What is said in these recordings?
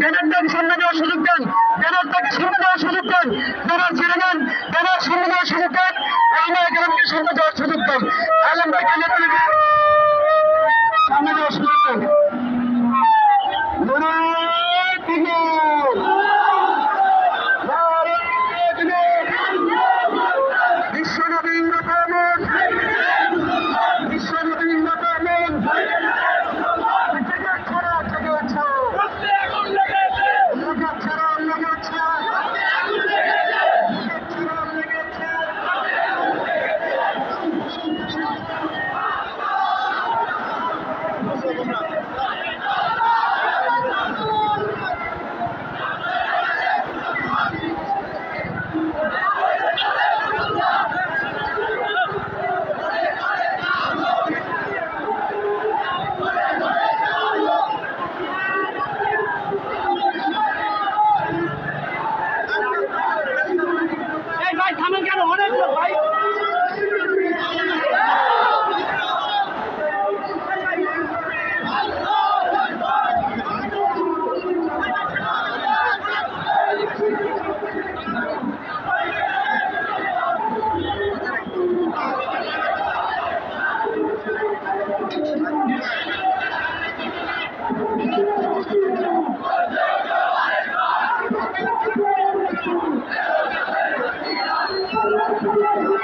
Denet'ten sonra da o çocuktan, Denet'ten şimdi de o çocuktan, Denet Çeren'den, Bumrah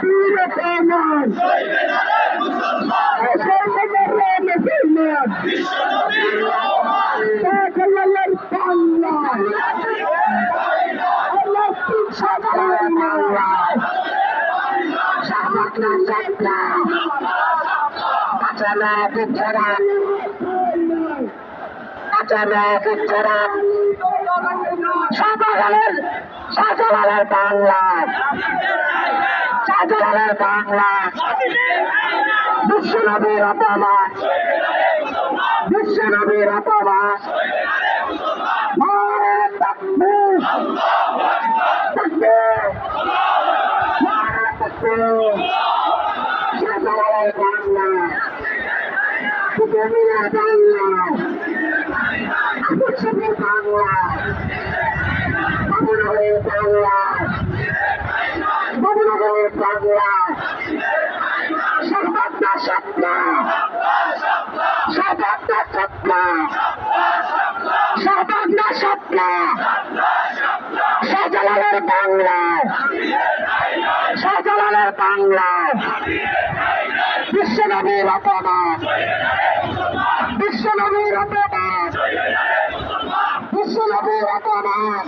পীরে কামান Atana Pitara Atana Pitara Sabahalar Sabahalar Bangla শাহজালালের বাংলা। বিশ্বনবীর আপামা বিশ্বনবীর আপামা বাংলা। বাংলা। বাংলা সর্বত্র স্বপ্ন সর্বত্র স্বপ্ন সর্বত্র স্বপ্ন সজলালের বাংলা সজলালের বাংলা বিশ্বনবীর অপমান বিশ্বনবীর অপমান বিশ্বনবীর অপমান